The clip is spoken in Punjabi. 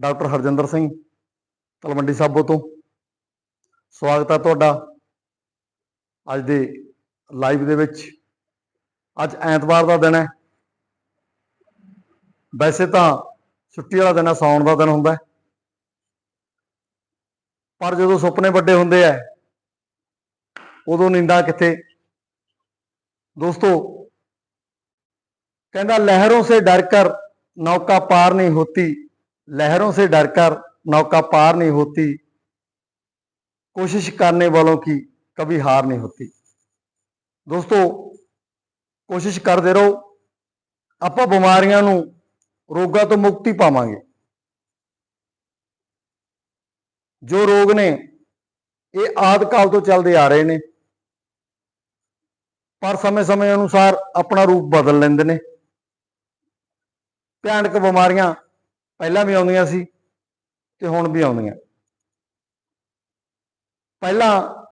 ਡਾਕਟਰ ਹਰਜਿੰਦਰ ਸਿੰਘ, ਤਲਵੰਡੀ ਸਾਬੋ ਤੋਂ। ਸਵਾਗਤ ਹੈ ਤੁਹਾਡਾ ਅੱਜ ਦੇ ਲਾਈਵ ਦੇ ਵਿੱਚ। ਅੱਜ ਐਤਵਾਰ ਦਾ ਦਿਨ ਹੈ। ਵੈਸੇ ਤਾਂ ਛੁੱਟੀ ਵਾਲਾ ਦਿਨ ਹੈ, ਸੌਣ ਦਾ ਦਿਨ ਹੁੰਦਾ ਪਰ ਜਦੋਂ ਸੁਪਨੇ ਵੱਡੇ ਹੁੰਦੇ ਆ ਉਦੋਂ ਨਿੰਦਾ ਕਿੱਥੇ? ਦੋਸਤੋ, ਕਹਿੰਦਾ ਲਹਿਰੋਂ ਸੇ ਡਰ ਕਰ, ਨੌਕਾ ਪਾਰ ਨਹੀਂ ਹੋਤੀ। लहरों से डरकर नौका पार नहीं होती कोशिश करने वालों की कभी हार नहीं होती ਦੋਸਤੋ ਕੋਸ਼ਿਸ਼ ਕਰਦੇ ਰਹੋ ਆਪਾਂ ਬਿਮਾਰੀਆਂ ਨੂੰ ਰੋਗਾਂ ਤੋਂ ਮੁਕਤੀ ਪਾਵਾਂਗੇ ਜੋ ਰੋਗ ਨੇ ਇਹ ਆਦਿ ਕਾਲ ਤੋਂ ਚੱਲਦੇ ਆ ਰਹੇ ਨੇ ਪਰ ਸਮੇਂ-ਸਮੇਂ ਅਨੁਸਾਰ ਆਪਣਾ ਰੂਪ ਬਦਲ ਲੈਂਦੇ ਨੇ ਭਿਆਨਕ ਬਿਮਾਰੀਆਂ ਪਹਿਲਾਂ ਵੀ ਆਉਂਦੀਆਂ ਸੀ ਤੇ ਹੁਣ ਵੀ ਆਉਂਦੀਆਂ। ਪਹਿਲਾਂ